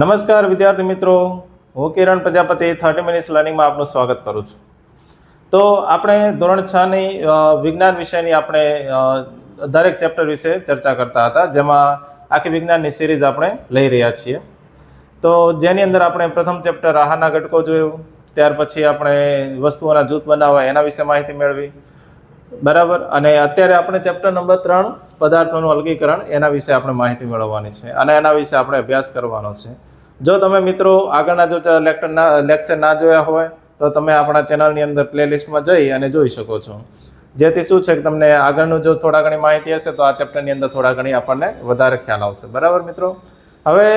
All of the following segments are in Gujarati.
નમસ્કાર વિદ્યાર્થી મિત્રો. હું કિરણ પ્રજાપતિ થર્ટી મિનિટ્સ લર્નિંગમાં આપનું સ્વાગત કરું છું. તો આપણે ધોરણ છ ની વિજ્ઞાન વિષયની આપણે દરેક ચેપ્ટર વિશે ચર્ચા કરતા હતા, જેમાં આખી વિજ્ઞાનની સિરીઝ આપણે લઈ રહ્યા છીએ. તો જેની અંદર આપણે પ્રથમ ચેપ્ટર આહારના ઘટકો જોયું, ત્યાર પછી આપણે વસ્તુઓના જૂથ બનાવવા એના વિશે માહિતી મેળવી. બરાબર? અને અત્યારે આપણે ચેપ્ટર નંબર ત્રણ પદાર્થોનું અલગીકરણ એના વિશે આપણે માહિતી મેળવવાની છે અને એના વિશે આપણે અભ્યાસ કરવાનો છે. જો તમે મિત્રો આગળના જો લેક્ચરના લેક્ચર ના જોયા હોય, તો તમે આપણા ચેનલની અંદર પ્લેલિસ્ટમાં જઈ અને જોઈ શકો છો. જેથી શું છે કે તમને આગળનું જો થોડા ઘણી માહિતી હશે, તો આ ચેપ્ટરની અંદર થોડા ઘણી આપણને વધારે ખ્યાલ આવશે. બરાબર મિત્રો? હવે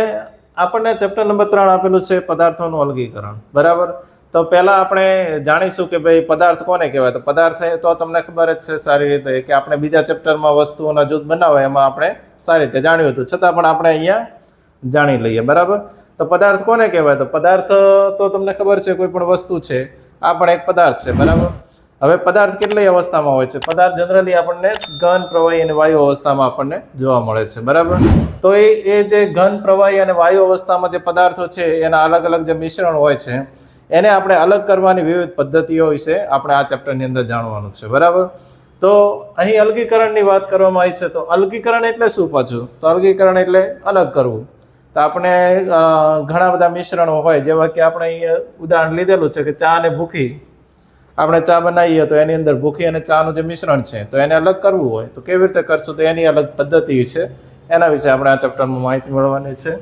આપણને ચેપ્ટર નંબર ત્રણ આપેલું છે, પદાર્થોનું અલગીકરણ. બરાબર? તો પહેલાં આપણે જાણીશું કે ભાઈ પદાર્થ કોને કહેવાય? તો પદાર્થ એ તો તમને ખબર જ છે સારી રીતે કે આપણે બીજા ચેપ્ટરમાં વસ્તુઓના જૂથ બનાવવા એમાં આપણે સારી રીતે જાણ્યું હતું. છતાં પણ આપણે અહીંયા જાણી લઈએ, બરાબર? તો પદાર્થ કોને કહેવાય? તો પદાર્થ તો તમને ખબર છે કોઈ પણ વસ્તુ છે, આ પણ એક પદાર્થ છે, બરાબર? હવે પદાર્થ કેટલી અવસ્થામાં હોય છે? પદાર્થ જનરલી આપણને ઘન, પ્રવાહી અને વાયુ અવસ્થામાં આપણને જોવા મળે છે, બરાબર? તો એ એ જે ઘન, પ્રવાહી અને વાયુ અવસ્થામાં જે પદાર્થો છે, એના અલગ અલગ જે મિશ્રણ હોય છે એને આપણે અલગ કરવાની વિવિધ પદ્ધતિઓ વિશે આપણે આ ચેપ્ટરની અંદર જાણવાનું છે, બરાબર? તો અહીં અલગીકરણની વાત કરવામાં આવી છે, તો અલગીકરણ એટલે શું પાછું? તો અલગીકરણ એટલે અલગ કરવું. તો આપણે ઘણા બધા મિશ્રણો હોય, જેવા કે આપણે અહીંયા ઉદાહરણ લીધેલું છે કે ચા અને ભૂખી. આપણે ચા બનાવીએ તો એની અંદર ભૂખી અને ચાનું જે મિશ્રણ છે, તો એને અલગ કરવું હોય. તો કેવી રીતે કરશું? તો એની અલગ પદ્ધતિ છે. એના વિશે આપણે આ ચેપ્ટરમાં માહિતી મેળવવાની છે.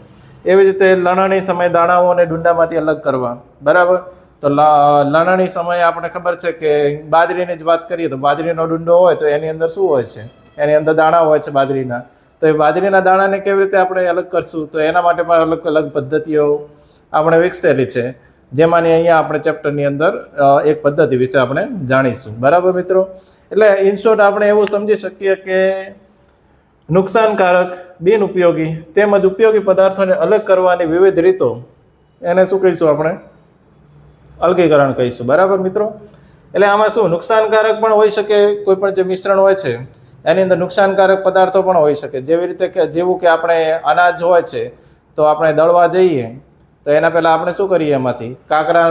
એવી રીતે લણણી સમય દાણાઓ અને ડુંડામાંથી અલગ કરવા. બરાબર? તો લણણી સમયે આપણે ખબર છે કે બાજરીની જ વાત કરીએ તો બાજરીનો ડુંડો હોય તો એની અંદર શું હોય છે? એની અંદર દાણા હોય છે બાજરીના. તો એ બાજરીના દાણાને કેવી રીતે આપણે અલગ કરશું? તો એના માટે પણ અલગ અલગ પદ્ધતિઓ આપણે વિકસેલી છે. જેમાંની અહીંયા આપણે ચેપ્ટરની અંદર એક પદ્ધતિ વિશે આપણે જાણીશું. બરાબર મિત્રો? એટલે ઇનશોર્ટ આપણે એવું સમજી શકીએ કે નુકસાનકારક બિનઉપયોગી તેમજ ઉપયોગી પદાર્થોને અલગ કરવાની વિવિધ રીતો. એને શું કહીશું આપણે? અલગીકરણ કહીશું. બરાબર મિત્રો? એટલે આમાં શું? નુકસાનકારક પણ હોઈ શકે, કોઈ પણ જે મિશ્રણ હોય છે, એની અંદર નુકસાનકારક પદાર્થો પણ હોઈ શકે. જેવી રીતે કે, જેવું કે આપણે અનાજ હોય છે, તો આપણે દળવા જઈએ, તો એના પહેલાં આપણે શું કરીએ એમાંથી? કાંકરા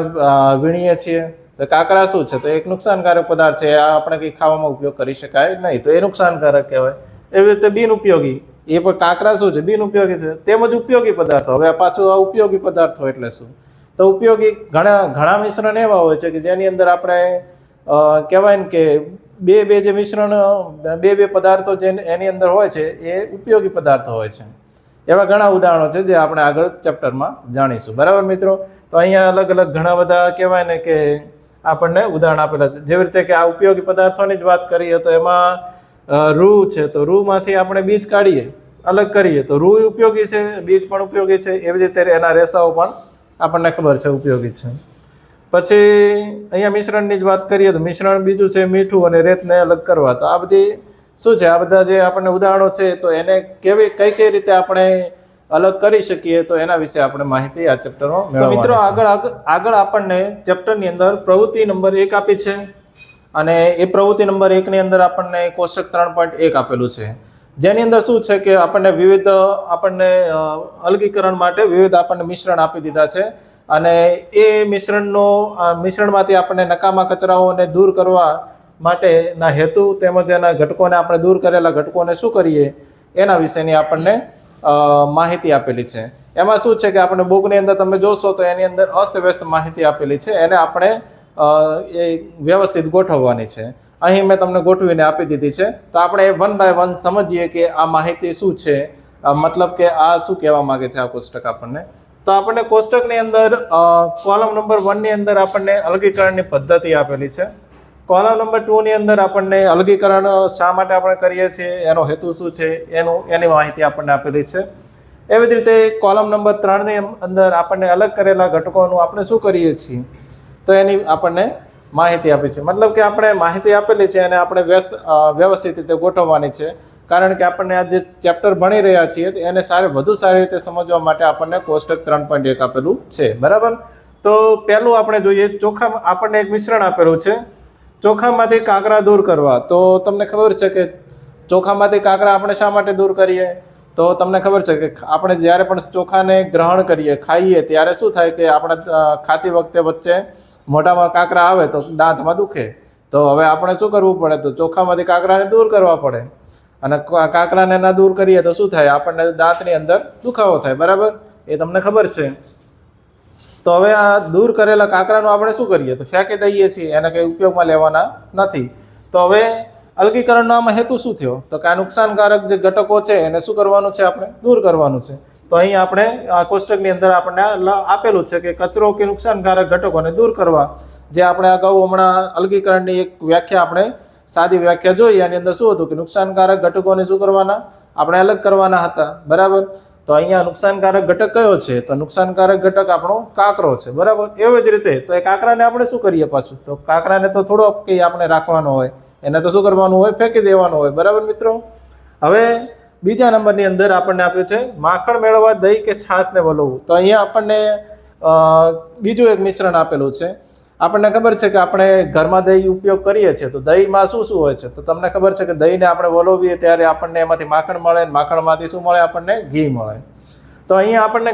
વીણીએ છીએ. તો કાંકરા શું છે? તો એક નુકસાનકારક પદાર્થ છે આ આપણે કંઈ ખાવામાં ઉપયોગ કરી શકાય નહીં. તો એ નુકસાનકારક કહેવાય. એવી રીતે બિન ઉપયોગી. એ પણ કાંકરા શું છે? બિનઉપયોગી છે. તેમજ ઉપયોગી પદાર્થો. હવે પાછું આ ઉપયોગી પદાર્થો એટલે શું? તો ઉપયોગી ઘણા ઘણા મિશ્રણ એવા હોય છે કે જેની અંદર આપણે કહેવાય ને કે બે બે જે મિશ્રણ, બે બે પદાર્થો જે એની અંદર હોય છે, એ ઉપયોગી પદાર્થો હોય છે. એવા ઘણા ઉદાહરણો છે જે આપણે આગળ ચેપ્ટરમાં જાણીશું. બરાબર મિત્રો? તો અહીંયા અલગ અલગ ઘણા બધા કહેવાય ને કે આપણને ઉદાહરણ આપેલા છે. જેવી રીતે કે આ ઉપયોગી પદાર્થોની જ વાત કરીએ તો એમાં રૂ છે તો રૂમાંથી આપણે બીજ કાઢીએ અલગ કરીએ. તો રૂ ઉપયોગી છે બીજ પણ ઉપયોગી છે એવી રીતે એના રેસાઓ પણ આપણને ખબર છે ઉપયોગી છે. પછી અહીંયા મિશ્રણની જ વાત કરીએ તો મિશ્રણ બીજું છે મીઠું અને રેતને અલગ કરવા. તો આ બધી શું છે? આ બધા જે આપણને ઉદાહરણો છે તો એને કેવી કઈ કઈ રીતે આપણે અલગ કરી શકીએ તો એના વિશે આપણે માહિતી આ ચેપ્ટરમાં મિત્રો આગળ આગળ આગળ આપણને ચેપ્ટરની અંદર પ્રવૃત્તિ નંબર એક આપી છે. અને એ પ્રવૃત્તિ નંબર એકની અંદર આપણને કોષ્ટક ત્રણ પોઈન્ટ એક આપેલું છે. જેની અંદર શું છે કે આપણને વિવિધ, આપણને અલગીકરણ માટે વિવિધ આપણને મિશ્રણ આપી દીધા છે. અને એ મિશ્રણનો મિશ્રણમાંથી આપણને નકામા કચરાઓને દૂર કરવા માટેના હેતુ તેમજ એના ઘટકોને આપણે દૂર કરેલા ઘટકોને શું કરીએ, એના વિશેની આપણને માહિતી આપેલી છે. એમાં શું છે કે આપણે બુકની અંદર તમે જોશો તો એની અંદર અસ્તવ્યસ્ત માહિતી આપેલી છે. એને આપણે એ વ્યવસ્થિત ગોઠવવાની છે. અહીં મેં તમને ગોઠવીને આપી દીધી છે. તો આપણે વન બાય વન સમજીએ કે આ માહિતી શું છે? મતલબ કે આ શું કહેવા માંગે છે આ કોષ્ટક આપણને? તો આપણને કોષ્ટકની અંદર કોલમ નંબર વનની અંદર આપણને અલગીકરણની પદ્ધતિ આપેલી છે. કોલમ નંબર ટુની અંદર આપણને અલગીકરણ શા માટે આપણે કરીએ છીએ, એનો હેતુ શું છે, એનું, એની માહિતી આપણને આપેલી છે. એવી જ રીતે કોલમ નંબર ત્રણની અંદર આપણને અલગ કરેલા ઘટકોનું આપણે શું કરીએ છીએ? તો એની આપણને માહિતી આપી છે. મતલબ કે આપણે માહિતી આપેલી છે અને આપણે વ્યસ્ત વ્યવસ્થિત રીતે ગોઠવવાની છે. કારણ કે આપણને આ જે ચેપ્ટર ભણી રહ્યા છીએ એને સારી, વધુ સારી રીતે સમજવા માટે આપણને કોષ્ટક ત્રણ પોઈન્ટ એક આપેલું છે. બરાબર? તો પહેલું આપણે જોઈએ, ચોખા, આપણને એક મિશ્રણ આપેલું છે. ચોખામાંથી કાંકરા દૂર કરવા. તો તમને ખબર છે કે ચોખામાંથી કાંકરા આપણે શા માટે દૂર કરીએ? તો તમને ખબર છે કે આપણે જ્યારે પણ ચોખાને ગ્રહણ કરીએ, ખાઈએ, ત્યારે શું થાય કે આપણે ખાતી વખતે વચ્ચે મોઢામાં કાંકરા આવે તો દાંતમાં દુખે. તો હવે આપણે શું કરવું પડે? તો ચોખામાંથી કાંકરાને દૂર કરવા પડે. અને કાંકરાને ના દૂર કરીએ તો શું થાય? આપણને દાંતની અંદર દુખાવો થાય. બરાબર? એ તમને ખબર છે. તો હવે આ દૂર કરેલા કાંકરાનું આપણે શું કરીએ? તો ફેંકી દઈએ છીએ. એને કંઈ ઉપયોગમાં લેવાના નથી. તો હવે અલગીકરણનો આમાં હેતુ શું થયો? તો કે આ નુકસાનકારક જે ઘટકો છે એને શું કરવાનું છે આપણે? દૂર કરવાનું છે. તો અહીં આપણે આ કોષ્ટકની અંદર આપણને આપેલું છે કે કચરો કે નુકસાનકારક ઘટકોને દૂર કરવા, જે આપણે અગાઉ હમણાં અલગીકરણની એક વ્યાખ્યા આપણે, સાદી વ્યાખ્યા જોઈ એની અંદર શું હતું કે નુકસાનકારક ઘટકોને શું કરવાના? આપણે અલગ કરવાના હતા, બરાબર? તો અહીંયા નુકસાનકારક ઘટક કયો છે? તો નુકસાનકારક ઘટક આપણો કાંકરો છે, બરાબર? એવી જ રીતે, તો એ કાંકરાને આપણે શું કરીએ પાછું? તો કાંકરાને તો થોડો કે આપણે રાખવાનો હોય, એને તો શું કરવાનું હોય? ફેંકી દેવાનું હોય, બરાબર મિત્રો? હવે બીજા નંબરની અંદર આપણને આપ્યું છે, માખણ મેળવવા દહીં કે છાશને વલોવવું તો અહીંયા આપણને બીજું એક મિશ્રણ આપેલું છે. આપણને ખબર છે કે આપણે ઘરમાં દહીં ઉપયોગ કરીએ છીએ, તો દહીંમાં શું શું હોય છે? તો તમને ખબર છે કે દહીંને આપણે વલોવીએ ત્યારે આપણને એમાંથી માખણ મળે માખણમાંથી શું મળે? આપણને ઘી મળે. તો અહીંયા આપણને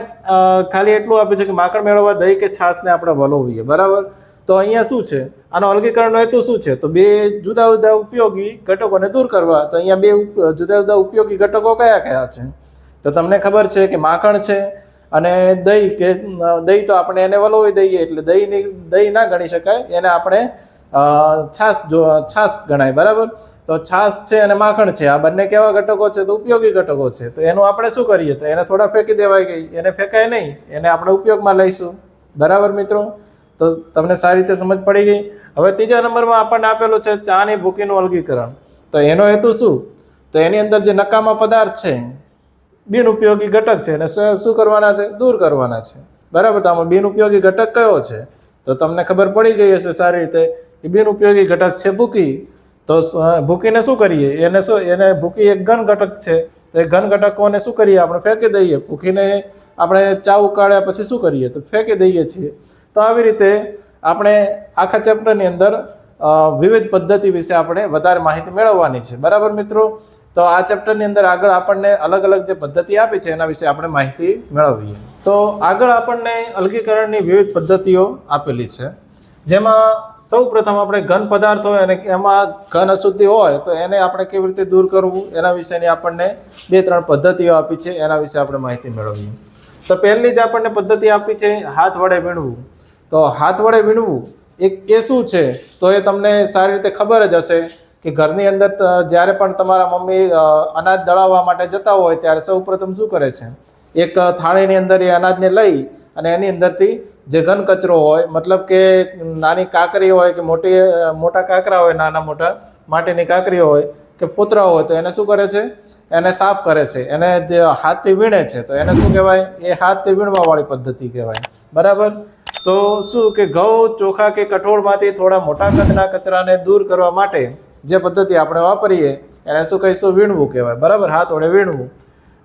ખાલી એટલું આપ્યું છે કે માખણ મેળવવા દહીં કે છાશને આપણે વલોવીએ. બરાબર? તો અહીંયા શું છે? આનો અલગીકરણનો હેતુ શું છે? તો બે જુદા જુદા ઉપયોગી ઘટકોને દૂર કરવા. તો અહીંયા બે જુદા જુદા ઉપયોગી ઘટકો કયા કયા છે? તો તમને ખબર છે કે માખણ છે અને દહીં કે દહીં તો આપણે એને વલોવી દઈએ એટલે દહીંની દહીં ના ગણી શકાય. એને આપણે છાસ જો છાશ ગણાય, બરાબર? તો છાશ છે અને માખણ છે. આ બંને કેવા ઘટકો છે? તો ઉપયોગી ઘટકો છે. તો એનું આપણે શું કરીએ? તો એને થોડા ફેંકી દેવાય ગઈ એને ફેંકાય નહીં. એને આપણે ઉપયોગમાં લઈશું. બરાબર મિત્રો? તો તમને સારી રીતે સમજ પડી ગઈ. હવે ત્રીજા નંબરમાં આપણને આપેલું છે ચાની ભૂકીનું અલગીકરણ. તો એનો હેતુ શું? તો એની અંદર જે નકામા પદાર્થ છે, બિનઉપયોગી ઘટક છે, એને શું કરવાના છે? દૂર કરવાના છે. બરાબર? તો આમાં બિનઉપયોગી ઘટક કયો છે? તો તમને ખબર પડી ગઈ હશે સારી રીતે કે બિનઉપયોગી ઘટક છે ભૂકી. તો ભૂકીને શું કરીએ? એને શું એને ભૂકી એક ઘન ઘટક છે. તો એ ઘન ઘટકોને શું કરીએ? આપણે ફેંકી દઈએ. ભૂકીને આપણે ચા ઉકાળ્યા પછી શું કરીએ? તો ફેંકી દઈએ છીએ. તો આવી રીતે આપણે આખા ચેપ્ટરની અંદર વિવિધ પદ્ધતિ વિશે આપણે વધારે માહિતી મેળવવાની છે. બરાબર મિત્રો? તો આ ચેપ્ટરની અંદર આગળ આપણને અલગ અલગ જે પદ્ધતિ આપી છે એના વિશે આપણે માહિતી મેળવીએ. તો આગળ આપણને અલગીકરણની વિવિધ પદ્ધતિઓ આપેલી છે. જેમાં સૌ પ્રથમ આપણે ઘન પદાર્થ હોય અને એમાં ઘન અશુદ્ધિ હોય તો એને આપણે કેવી રીતે દૂર કરવું? એના વિશેની આપણને બે ત્રણ પદ્ધતિઓ આપી છે. એના વિશે આપણે માહિતી મેળવીએ. તો પહેલી જ આપણને પદ્ધતિ આપી છે, હાથ વડે વીણવું. તો હાથ વડે વીણવું, એક એ શું છે? તો એ તમને સારી રીતે ખબર જ હશે કે ઘરની અંદર જ્યારે પણ તમારા મમ્મી અનાજ દળાવવા માટે જતા હોય, ત્યારે સૌ પ્રથમ શું કરે છે? એક થાળીની અંદર એ અનાજને લઈ અને એની અંદરથી જે ઘન કચરો હોય, મતલબ કે નાની કાંકરી હોય કે મોટી મોટા કાંકરા હોય, નાના મોટા માટીની કાંકરી હોય કે પૂતરા હોય, તો એને શું કરે છે? એને સાફ કરે છે. એને હાથથી વીણે છે, તો એને શું કહેવાય? એ હાથથી વીણવાવાળી પદ્ધતિ કહેવાય. બરાબર? તો શું કે ઘઉં ચોખા કે કઠોળમાંથી થોડા મોટા કદના કચરાને દૂર કરવા માટે જે પદ્ધતિ આપણે વાપરીએ, એને શું કહીશું? વીણવું કહેવાય. બરાબર? હાથ વડે વીણવું.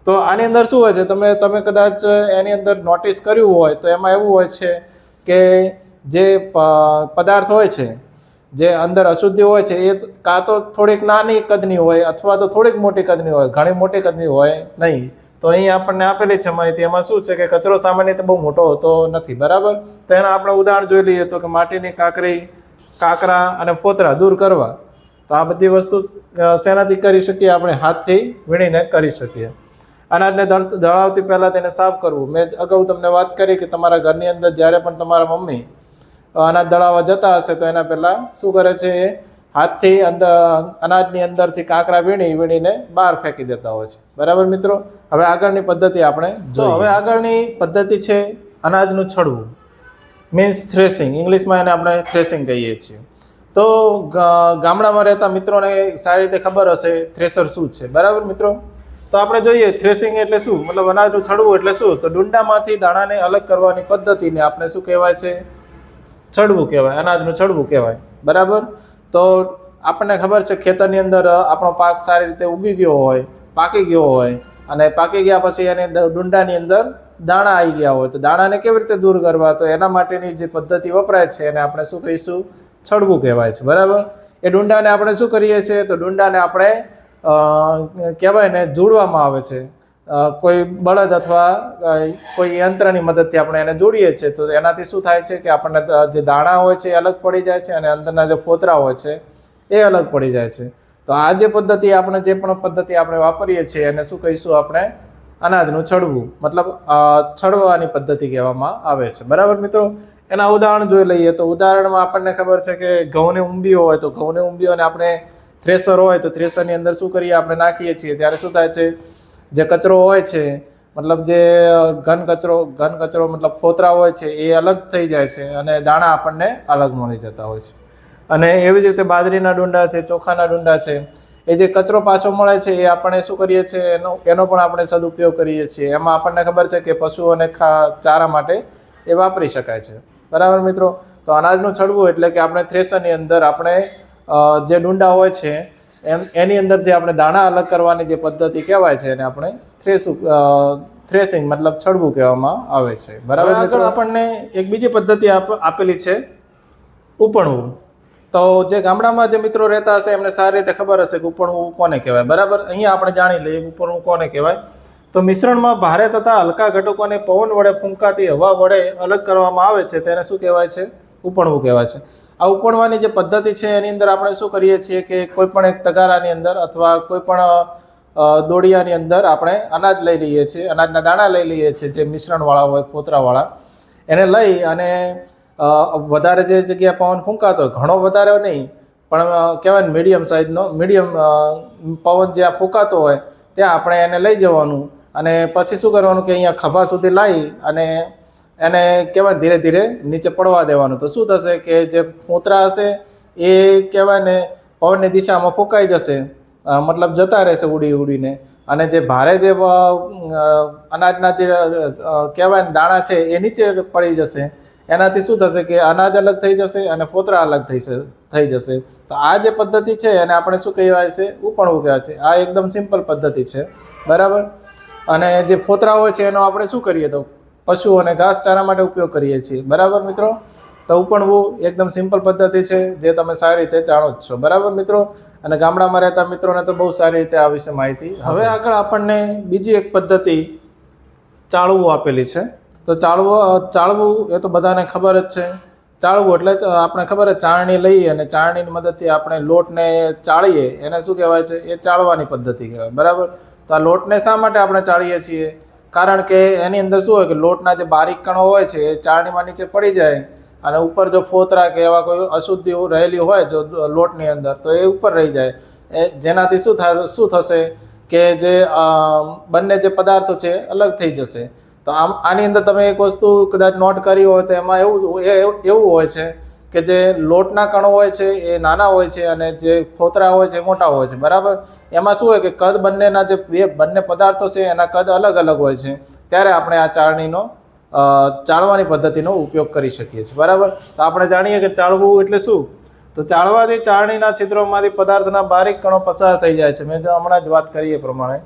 તો આની અંદર શું હોય છે? તમે તમે કદાચ એની અંદર નોટિસ કર્યું હોય, તો એમાં એવું હોય છે કે જે પદાર્થ હોય છે, જે અંદર અશુદ્ધિ હોય છે, એ કાં તો થોડીક નાની કદની હોય અથવા તો થોડીક મોટી કદની હોય. ઘણી મોટી કદની હોય નહીં. તો અહીં આપણને આપેલી છે માહિતી. એમાં શું છે કે કચરો સામાન્ય રીતે બહુ મોટો હોતો નથી, બરાબર? તો એના આપણે ઉદાહરણ જોઈ લઈએ તો કે માટીની કાંકરી, કાંકરા અને પોતરા દૂર કરવા. તો આ બધી વસ્તુ શેનાથી કરી શકીએ? આપણે હાથથી વીણીને કરી શકીએ. અનાજને દળ- દળાવતી પહેલાં તેને સાફ કરવું. મેં અગાઉ તમને વાત કરી કે તમારા ઘરની અંદર જ્યારે પણ તમારા મમ્મી અનાજ દળાવવા જતા હશે તો એના પહેલાં શું કરે છે એ હાથથી અંદર અનાજની અંદરથી કાંકરા વીણી વીણીને બહાર ફેંકી દેતા હોય છે. બરાબર મિત્રો? હવે આગળની પદ્ધતિ આપણે તો હવે આગળની પદ્ધતિ છે અનાજનું છડવું. મીન્સ થ્રેસિંગ ઇંગ્લિશમાં એને આપણે થ્રેસિંગ કહીએ છીએ. તો ગામડામાં રહેતા મિત્રોને સારી રીતે ખબર હશે થ્રેસર શું છે. બરાબર મિત્રો? તો આપણે જોઈએ થ્રેસિંગ એટલે શું? મતલબ અનાજનું છડવું એટલે શું? તો ડુંડામાંથી દાણાને અલગ કરવાની પદ્ધતિને આપણે શું કહેવાય છે? છડવું કહેવાય. અનાજનું છડવું કહેવાય. બરાબર? તો આપણને ખબર છે ખેતરની અંદર આપણો પાક સારી રીતે ઉગી ગયો હોય, પાકી ગયો હોય અને પાકી ગયા પછી એને ડુંડાની અંદર દાણા આવી ગયા હોય. તો દાણાને કેવી રીતે દૂર કરવા? તો એના માટેની જે પદ્ધતિ વપરાય છે એને આપણે શું કહીશું? છડવું કહેવાય છે. બરાબર? એ ડુંડાને આપણે શું કરીએ છીએ? તો ડુંડાને આપણે કહેવાય ને જોડવામાં આવે છે. કોઈ બળદ અથવા કોઈ યંત્રની મદદથી આપણે એને જોડીએ છીએ, તો એનાથી શું થાય છે કે આપણને જે દાણા હોય છે એ અલગ પડી જાય છે અને અંદરના જે ફોતરા હોય છે એ અલગ પડી જાય છે. તો આ જે પદ્ધતિ આપણે, જે પણ પદ્ધતિ આપણે વાપરીએ છીએ, એને શું કહીશું આપણે? અનાજનું છડવું. મતલબ છડવાની પદ્ધતિ કહેવામાં આવે છે. બરાબર મિત્રો? એના ઉદાહરણ જોઈ લઈએ તો ઉદાહરણમાં આપણને ખબર છે કે ઘઉંની ઊંબીઓ હોય તો ઘઉંની ઊંબીઓને આપણે થ્રેસર હોય તો થ્રેસરની અંદર શું કરીએ? આપણે નાખીએ છીએ. ત્યારે શું થાય છે? જે કચરો હોય છે, મતલબ જે ઘન કચરો ઘન કચરો મતલબ ફોતરા હોય છે, એ અલગ થઈ જાય છે અને દાણા આપણને અલગ મળી જતા હોય છે. અને એવી જ રીતે બાજરીના ડુંડા છે, ચોખાના ડુંડા છે, એ જે કચરો પાછો મળે છે, એ આપણે શું કરીએ છીએ, એનો એનો પણ આપણે સદુપયોગ કરીએ છીએ. એમાં આપણને ખબર છે કે પશુઓને ખા, ચારા માટે એ વાપરી શકાય છે. બરાબર મિત્રો? તો અનાજનું છડવું એટલે કે આપણે થ્રેસરની અંદર આપણે જે ડુંડા હોય છે એમ એની અંદર જે આપણે દાણા અલગ કરવાની જે પદ્ધતિ કહેવાય છે એને આપણે થ્રેસ થ્રેસિંગ મતલબ છડવું કહેવામાં આવે છે. બરાબર આગળ આપણને એક બીજી પદ્ધતિ આપ- આપેલી છે ઉપણવું. તો જે ગામડામાં જે મિત્રો રહેતા હશે એમને સારી રીતે ખબર હશે કે ઉપણવું કોને કહેવાય. બરાબર? અહીંયા આપણે જાણી લઈએ ઉપણવું કોને કહેવાય. તો મિશ્રણમાં ભારે તથા હલકા ઘટકોને પવન વડે ફૂંકાતી હવા વડે અલગ કરવામાં આવે છે. તેને શું કહેવાય છે? ઉપણવું કહેવાય છે. આ ઉપણવાની જે પદ્ધતિ છે, એની અંદર આપણે શું કરીએ છીએ કે કોઈ પણ એક તગારાની અંદર અથવા કોઈ પણ દોડિયાની અંદર આપણે અનાજ લઈ લઈએ છીએ, અનાજના દાણા લઈ લઈએ છીએ, જે મિશ્રણવાળા હોય ફોતરાવાળા એને લઈ અને વધારે જે જગ્યાએ પવન ફૂંકાતો હોય, ઘણો વધારે નહીં, પણ કહેવાય ને મીડિયમ સાઇઝનો, મીડિયમ પવન જ્યાં ફૂંકાતો હોય, ત્યાં આપણે એને લઈ જવાનું. અને પછી શું કરવાનું કે અહીંયા ખભા સુધી લાવી અને એને કહેવાય ધીરે ધીરે નીચે પડવા દેવાનું. તો શું થશે કે જે ફૂંતરા હશે, એ કહેવાય ને પવનની દિશામાં ફૂંકાઈ જશે. મતલબ જતા રહેશે ઉડી ઉડીને. અને જે ભારે જે અનાજના જે કહેવાય ને દાણા છે, એ નીચે પડી જશે. એનાથી શું થશે કે અનાજ અલગ થઈ જશે અને ફોતરા અલગ થઈ થઈ જશે. તો આ જે પદ્ધતિ છે, એને આપણે શું કહેવાય છે? ઉપણવું કહેવાય છે. આ એકદમ સિમ્પલ પદ્ધતિ છે. બરાબર? અને જે ફોતરા હોય છે, એનો આપણે શું કરીએ તો પશુઓને ઘાસચારા માટે ઉપયોગ કરીએ છીએ. બરાબર મિત્રો? તો ઉપણવું એકદમ સિમ્પલ પદ્ધતિ છે જે તમે સારી રીતે જાણો જ છો. બરાબર મિત્રો? અને ગામડામાં રહેતા મિત્રોને તો બહુ સારી રીતે આ વિશે માહિતી હવે આગળ આપણને બીજી એક પદ્ધતિ ચાળવું આપેલી છે. તો ચાળવો ચાળવું એ તો બધાને ખબર જ છે. ચાળવું એટલે આપણે ખબર ચાળણી લઈએ અને ચાળણીની મદદથી આપણે લોટને ચાળીએ. એને શું કહેવાય છે? એ ચાળવાની પદ્ધતિ કહેવાય. બરાબર? તો આ લોટને શા માટે આપણે ચાળીએ છીએ? કારણ કે એની અંદર શું હોય કે લોટના જે બારીક કણો હોય છે, એ ચાળણીમાં નીચે પડી જાય અને ઉપર જો ફોતરા કે એવા કોઈ અશુદ્ધિ રહેલી હોય જો લોટની અંદર, તો એ ઉપર રહી જાય. એ જેનાથી શું થાય શું થશે કે જે બંને જે પદાર્થો છે, અલગ થઈ જશે. તો આમ, આની અંદર તમે એક વસ્તુ કદાચ નોટ કરી હોય તો એમાં એવું એવું હોય છે કે જે લોટના કણો હોય છે એ નાના હોય છે અને જે ફોતરા હોય છે મોટા હોય છે, બરાબર? એમાં શું હોય કે કદ બંનેના જે બે બંને પદાર્થો છે એના કદ અલગ અલગ હોય છે. ત્યારે આપણે આ ચાળણીનો ચાળવાની પદ્ધતિનો ઉપયોગ કરી શકીએ છીએ, બરાબર? તો આપણે જાણીએ કે ચાળવું એટલે શું? તો ચાળવાથી ચાળણીના છિદ્રોમાંથી પદાર્થના બારીક કણો પસાર થઈ જાય છે. મેં હમણાં જ વાત કરી એ પ્રમાણે.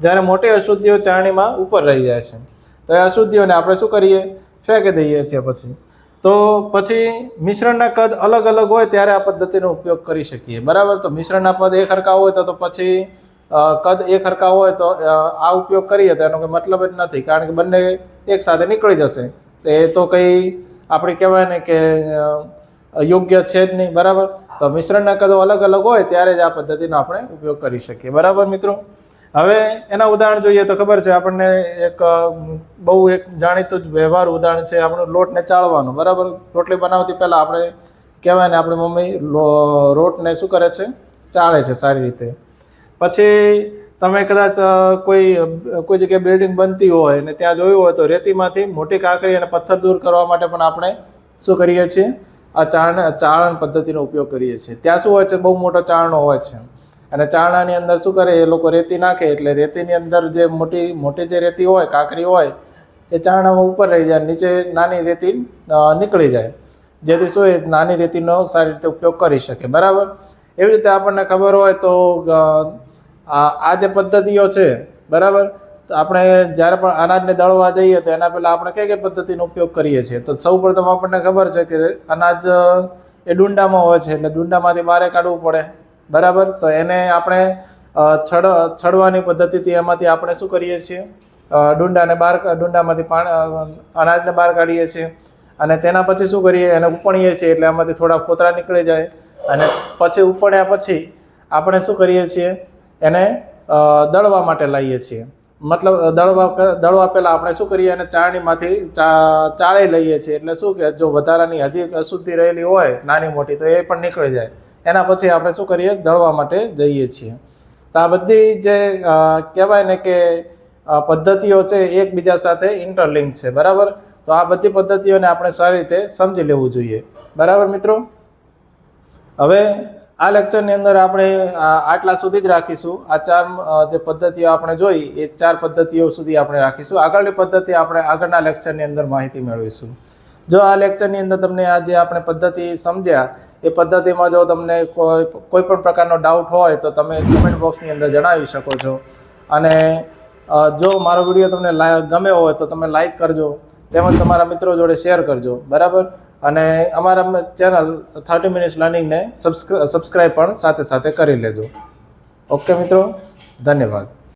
જ્યારે મોટી અશુદ્ધિઓ ચાળણીમાં ઉપર રહી જાય છે. તો એ અશુદ્ધિઓને આપણે શું કરીએ? ફેંકી દઈએ છીએ પછી. તો પછી મિશ્રણના કદ અલગ અલગ હોય ત્યારે આ પદ્ધતિનો ઉપયોગ કરી શકીએ. બરાબર? તો મિશ્રણના પદ એક હરખા હોય તો પછી કદ એક હરખા હોય તો આ ઉપયોગ કરીએ તો એનો કોઈ મતલબ જ નથી કારણ કે બંને એક સાથે નીકળી જશે. એ તો કંઈ આપણે કહેવાય ને કે યોગ્ય છે જ નહીં. બરાબર? તો મિશ્રણના કદો અલગ અલગ હોય ત્યારે જ આ પદ્ધતિનો આપણે ઉપયોગ કરી શકીએ. બરાબર મિત્રો? હવે એના ઉદાહરણ જોઈએ તો ખબર છે, આપણને એક બહુ એક જાણીતું જ વ્યવહાર ઉદાહરણ છે, આપણું લોટને ચાળવાનું. બરાબર? રોટલી બનાવતી પહેલાં આપણે કહેવાય ને, આપણી મમ્મી રોટને શું કરે છે? ચાળે છે સારી રીતે. પછી તમે કદાચ કોઈ કોઈ જગ્યાએ બિલ્ડિંગ બનતી હોય ને ત્યાં જોયું હોય તો રેતીમાંથી મોટી કાંકરી અને પથ્થર દૂર કરવા માટે પણ આપણે શું કરીએ છીએ? આ ચાળણ ચાળણ પદ્ધતિનો ઉપયોગ કરીએ છીએ. ત્યાં શું હોય છે? બહુ મોટો ચાળણો હોય છે. અને ચાણાની અંદર શું કરે? એ લોકો રેતી નાખે એટલે રેતીની અંદર જે મોટી મોટી જે રેતી હોય, કાંકરી હોય, એ ચાણામાં ઉપર રહી જાય નીચે નાની રેતી નીકળી જાય. જેથી શું એ નાની રેતીનો સારી રીતે ઉપયોગ કરી શકે. બરાબર? એવી રીતે આપણને ખબર હોય તો આ જે પદ્ધતિઓ છે, બરાબર? તો આપણે જ્યારે પણ અનાજને દળવા જઈએ તો એના પહેલાં આપણે કઈ કઈ પદ્ધતિનો ઉપયોગ કરીએ છીએ? તો સૌ પ્રથમ આપણને ખબર છે કે અનાજ એ ડુંડામાં હોય છે, એટલે ડુંડામાંથી બહાર કાઢવું પડે. બરાબર? તો એને આપણે છડ, છડવાની પદ્ધતિથી એમાંથી આપણે શું કરીએ છીએ? ડુંડાને બહાર ડુંડામાંથી પાણી અનાજને બહાર કાઢીએ છીએ. અને તેના પછી શું કરીએ? એને ઉપણીએ છીએ એટલે એમાંથી થોડા ફોતરા નીકળી જાય. અને પછી ઉપણ્યા પછી આપણે શું કરીએ છીએ? એને દળવા માટે લાવીએ છીએ. મતલબ દળવા દળવા પહેલાં આપણે શું કરીએ? એને ચાળણીમાંથી ચાળી લઈએ છીએ. એટલે શું કે જો વધારાની હજી અશુદ્ધિ રહેલી હોય, નાની મોટી, તો એ પણ નીકળી જાય. એના પછી આપણે શું કરીએ? દળવા માટે જઈએ છીએ. તો આ બધી જે કહેવાય ને કે પદ્ધતિઓ છે એકબીજા સાથે ઇન્ટરલિંક છે. બરાબર? તો આ બધી પદ્ધતિઓને આપણે સારી રીતે સમજી લેવું જોઈએ. બરાબર મિત્રો? હવે આ લેક્ચરની અંદર આપણે આટલા સુધી જ રાખીશું. આ ચાર જે પદ્ધતિઓ આપણે જોઈ, એ ચાર પદ્ધતિઓ સુધી આપણે રાખીશું. આગળની પદ્ધતિ આપણે આગળના લેક્ચરની અંદર માહિતી મેળવીશું. જો આ લેક્ચરની અંદર તમને આ જે આપણે પદ્ધતિ સમજ્યા એ પદ્ધતિમાં જો તમને કોઈ કોઈ પણ પ્રકારનો ડાઉટ હોય તો તમે કમેન્ટ બોક્સની અંદર જણાવી શકો છો. અને જો મારો વીડિયો તમને ગમ્યો હોય તો તમે લાઈક કરજો, તેમજ તમારા મિત્રો જોડે શેર કરજો, બરાબર? અને અમારા ચેનલ થર્ટી મિનિટ્સ લર્નિંગને સબસ્ક્રાઈબ પણ સાથે સાથે કરી લેજો. ઓકે મિત્રો, ધન્યવાદ.